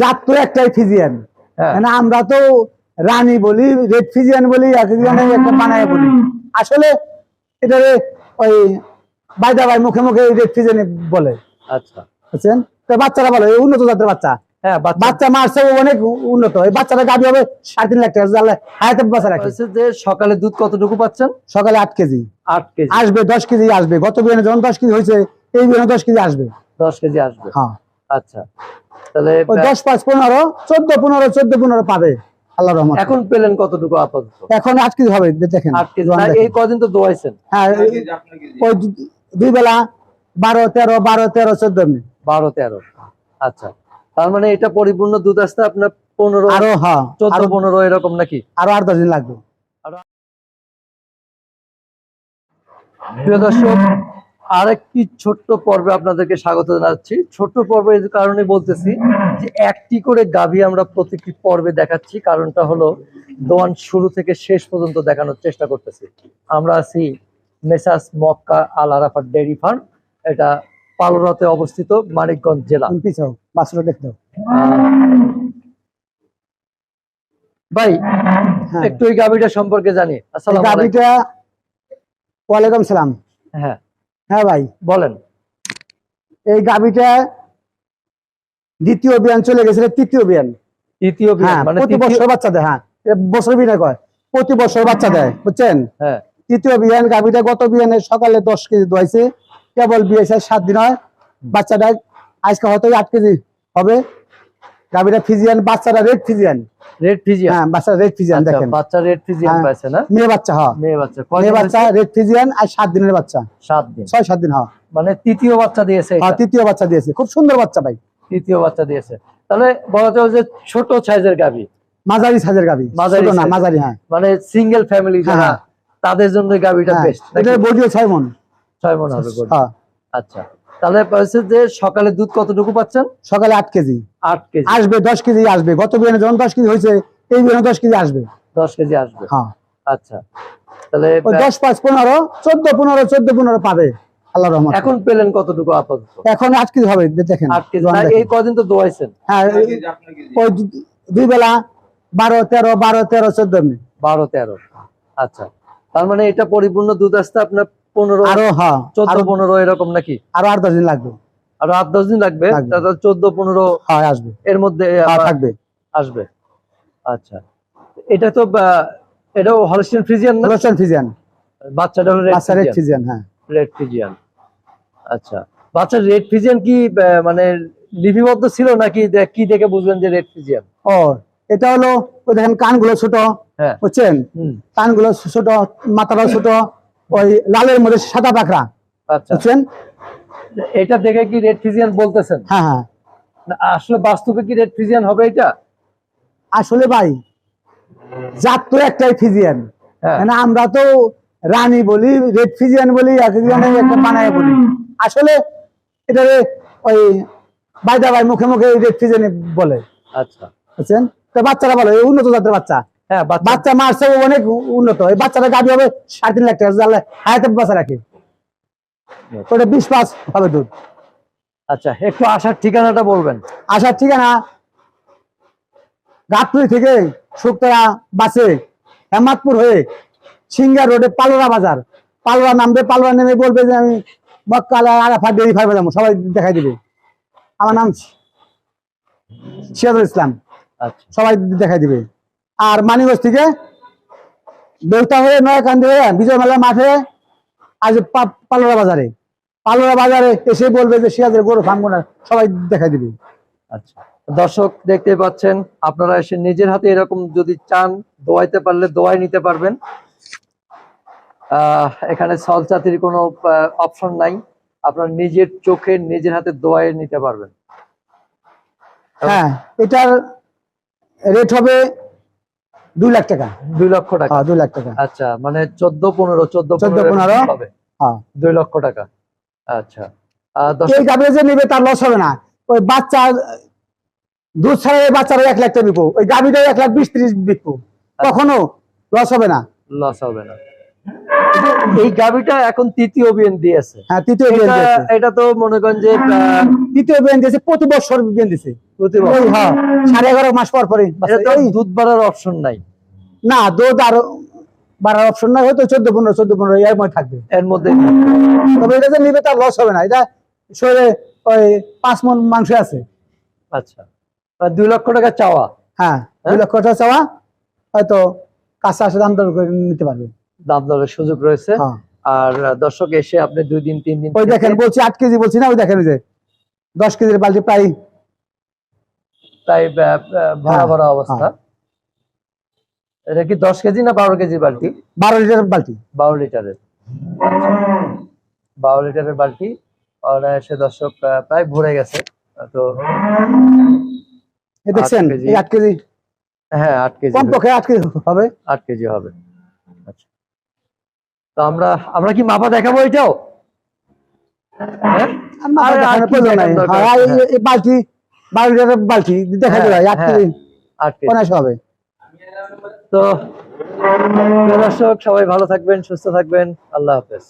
জাত তো একটাই ফিজিয়ান। হ্যাঁ। মানে আমরা তো রানী বলি রেড ফিজিয়ান বলি একটা বানায় বলি। আসলে এটা ওই বাইদা ভাই মুখে মুখে রেড ফিজিয়ান বলে। আচ্ছা। বুঝছেন? তো বাচ্চারা বলে উন্নত জাতের বাচ্চা। হ্যাঁ বাচ্চা। মারছে অনেক উন্নত। এই বাচ্চাটা গাবি হবে সাড়ে তিন লাখ টাকা হায়াতে বাচ্চা যে সকালে দুধ কতটুকু পাচ্ছেন? সকালে আট কেজি। আট কেজি। আসবে দশ কেজি আসবে। গত বিয়ানে যখন দশ কেজি হয়েছে এই দশ কেজি আসবে। দশ কেজি আসবে। হ্যাঁ। আচ্ছা। তাহলে দশ পাঁচ পনেরো চোদ্দ পনেরো চোদ্দ পনেরো পাবে। আল্লাহ রহমান এখন পেলেন কতটুকু আপাতত এখন আট কেজি হবে দেখেন। এই কদিন তো দোয়াইছেন। হ্যাঁ ওই দুই বেলা বারো তেরো বারো তেরো চোদ্দ মিনিট। বারো তেরো। আচ্ছা। তার মানে এটা পরিপূর্ণ দুধ আসতে আপনার পনেরো আরও হ্যাঁ চোদ্দ পনেরো এরকম নাকি? আরও আট দশ দিন লাগবে। প্রিয় দর্শক আরেকটি ছোট্ট পর্বে আপনাদেরকে স্বাগত জানাচ্ছি। ছোট্ট পর্বে এই কারণে বলতেছি যে একটি করে গাভী আমরা প্রতিটি পর্বে দেখাচ্ছি কারণটা হলো দোয়ান শুরু থেকে শেষ পর্যন্ত দেখানোর চেষ্টা করতেছি। আমরা আছি messrs Makka Al Arafat dairy farm এটা পালরাতে অবস্থিত মানিকগঞ্জ জেলা। ভাই হ্যাঁ। একটু এই গাভীটা সম্পর্কে জানি। আসসালাম গাবিটা ওয়ালাইকুম সালাম। হ্যাঁ। হ্যাঁ ভাই। বলেন। এই গাবিটা দ্বিতীয় বিয়ান চলে গেছিল তৃতীয় বিয়ান। তৃতীয় হ্যাঁ মানে প্রতি বছর বাচ্চা দেয় হ্যাঁ। বছর বিনা কয় প্রতি বছর বাচ্চা দেয় বুঝছেন? হ্যাঁ। তৃতীয় বিয়ান গাবিটা গত বিয়ানে সকালে দশ কেজি দোয়াইছে কেবল বিয়েছে সাত দিন হয় বাচ্চাটা আজকে হয়তো আট কেজি হবে। গাবিটা ফিজিয়ান বাচ্চাটা রেড ফিজিয়ান। Red Fijian? হ্যাঁ বাচ্চা রেড ফিজিয়ান আচ্ছা, দেখেন। বাচ্চা রেড ফিজিয়ান হ্যাঁ। পাইছে না? মেয়ে বাচ্চা হ্যাঁ। মেয়ে বাচ্চা। মেয়ে বাচ্চা রেড ফিজিয়ান আর সাত দিনের বাচ্চা। সাত দিন। ছয় সাত দিন হ্যাঁ। মানে তৃতীয় বাচ্চা দিয়েছে হ্যাঁ, তৃতীয় বাচ্চা দিয়েছে। খুব সুন্দর বাচ্চা ভাই। তৃতীয় বাচ্চা দিয়েছে। তাহলে বলা যায় যে ছোট সাইজের গাভী। মাঝারি সাইজের গাবি মাঝারি ছোট না মাঝারি হ্যাঁ। মানে সিঙ্গেল ফ্যামিলি যারা হ্যাঁ। তাদের জন্য গাবিটা গাভীটা হ্যাঁ, বেস্ট এটার বডিও ছয় মন। ছয় মন হবে। হ্যাঁ। আচ্ছা। তাহলে হচ্ছে যে সকালে দুধ কতটুকু পাচ্ছেন? সকালে আট কেজি। আট কেজি। আসবে দশ কেজি আসবে। গত বিয়ানে যখন দশ কেজি হয়েছে এই বিয়ানে দশ কেজি আসবে। দশ কেজি আসবে। হ্যাঁ। আচ্ছা। তাহলে দশ পাঁচ পনেরো চোদ্দ পনেরো চোদ্দ পনেরো পাবে আল্লাহ রহমান এখন পেলেন কতটুকু আপাতত? এখন আট কেজি হবে দেখেন। আট কেজি। এই কদিন তো দোয়াইছেন। হ্যাঁ ওই দুই বেলা বারো তেরো বারো তেরো চোদ্দ বারো তেরো। আচ্ছা। তার মানে এটা পরিপূর্ণ দুধ আসতে আপনার পনেরো আরও হ্যাঁ চোদ্দ পনেরো এরকম নাকি? আরও আট দশ দিন লাগবে। আর আট দশ দিন লাগবে? লাগবে। চোদ্দ পনেরো আসবে। এর মধ্যে থাকবে। আসবে। আচ্ছা। এটা তো এটাও হলস্টিন ফ্রিজিয়ান না? রোশন ফিজিয়ান বাচ্চাটা হলো রেড ফিজিয়ান হ্যাঁ। রেড আচ্ছা। বাচ্চা রেড ফিজিয়ান কি মানে লিপিবদ্ধ ছিল নাকি কি দেখে বুঝবেন যে রেড ফিজিয়ান ও এটা হলো দেখেন কানগুলো ছোট হ্যাঁ। বুঝছেন? কানগুলো ছোট মাথাটাও ছোট ওই লালের মধ্যে সাদা পাখরা আচ্ছা। বুঝছেন? এটা দেখে কি রেড ফিজিয়ান বলতেছেন? হ্যাঁ হ্যাঁ। আসলে বাস্তবে কি রেড ফিজিয়ান হবে এটা? আসলে ভাই জাত তো একটাই ফিজিয়ান হ্যাঁ। মানে আমরা তো রানী বলি রেড ফিজিয়ান বলি এক একটা বানায় বলি। আসলে এটা ওই বাইদা ভাই মুখে মুখে রেড ফিজিয়ান বলে আচ্ছা। বুঝছেন? তো বাচ্চারা বলে উন্নত জাতের বাচ্চা। হ্যাঁ বাচ্চা। মারছে অনেক উন্নত। এই বাচ্চাটা গাবি হবে সাড়ে তিন লাখ টাকা জানলে হায়াতে বাচ্চা রাখে। ওটা বিশ পাঁচ হবে দুধ। আচ্ছা একটু আসার ঠিকানাটা বলবেন। আসার ঠিকানা গাবতলি থেকে শুক্তরা বাসে হেমাদপুর হয়ে সিঙ্গার রোডে পালোরা বাজার। পালোরা নামবে পালোরা নেমে বলবে যে আমি মক্কাল আরাফা ডেরি ফার্মে যাব। সবাই দেখাই দিবে। আমার নাম সিরাজুল ইসলাম। আচ্ছা। সবাই দেখাই দিবে। আর মানিগঞ্জ থেকে বেউতা হয়ে নয়াকান্দি হয়ে বিজয় মেলা মাঠে আজ পালোরা বাজারে। পালোরা বাজারে এসে বলবে যে সিরাজের গরু না সবাই দেখাই দিবে। আচ্ছা দর্শক দেখতে পাচ্ছেন আপনারা এসে নিজের হাতে এরকম যদি চান দোয়াইতে পারলে দোয়াই নিতে পারবেন। এখানে সল চাতির কোনো অপশন নাই। আপনার নিজের চোখে নিজের হাতে দোয়াই নিতে পারবেন। হ্যাঁ এটার রেট হবে দুই লাখ টাকা। দুই লক্ষ টাকা? হ্যাঁ দুই লাখ টাকা। আচ্ছা মানে চোদ্দ পনেরো চোদ্দ 14, 15 হবে হ্যাঁ। দুই লক্ষ টাকা। আচ্ছা। এই যে নেবে তার লস হবে না। ওই বাচ্চা দুধ ছাড়া বাচ্চারা এক লাখ টাকা বিকবো ওই গাভীটা এক লাখ বিশ ত্রিশ বিকবো কখনো লস হবে না। লস হবে না। এই গাভিটা এখন তৃতীয় বিয়ান দিয়েছে। হ্যাঁ তৃতীয় এটা দিয়েছে। এটা তো মনে করেন যে তৃতীয় বিয়ান দিয়েছে প্রতি বছর বিয়ান দিছে প্রতি বছর। হ্যাঁ সাড়ে এগারো মাস পর পরে দুধ বাড়ার অপশন নাই। না দুধ আর বাড়ার অপশন না হয়তো চোদ্দ পনেরো চোদ্দ পনেরো এর মধ্যে থাকবে। এর মধ্যে তবে এটা যে নিবে তার লস হবে না এটা শরীরে ওই পাঁচ মন মাংস আছে। আচ্ছা। দুই লক্ষ টাকা চাওয়া। হ্যাঁ দুই হ্যাঁ? লক্ষ টাকা চাওয়া হয়তো কাছে আসে দাম দর করে নিতে পারবে। দাম দরের সুযোগ রয়েছে। হ্যাঁ। আর দর্শক এসে আপনি দুই দিন তিন দিন ওই দেখেন বলছি আট কেজি বলছি না ওই দেখেন ওই যে দশ কেজির বালতি প্রায় আহ, আহ, ভরা হ্যাঁ, ভরা অবস্থা এটা কি দশ কেজি না বারো কেজি বালতি? বারো লিটার বালতি। বারো লিটারের। বারো লিটারের বালতি। অনায়াসে দর্শক প্রায় ভরে গেছে। তো দেখছেন কেজি। আট কেজি। হ্যাঁ আট কেজি কম পক্ষে আট কেজি হবে। আট কেজি হবে। তো আমরা আমরা কি মাপা দেখাবো এটাও? হ্যাঁ? হ্যাঁ, বালতি বালতি দেখা হ্যাঁ, হবে। তো দর্শক সবাই ভালো থাকবেন সুস্থ থাকবেন আল্লাহ হাফেজ।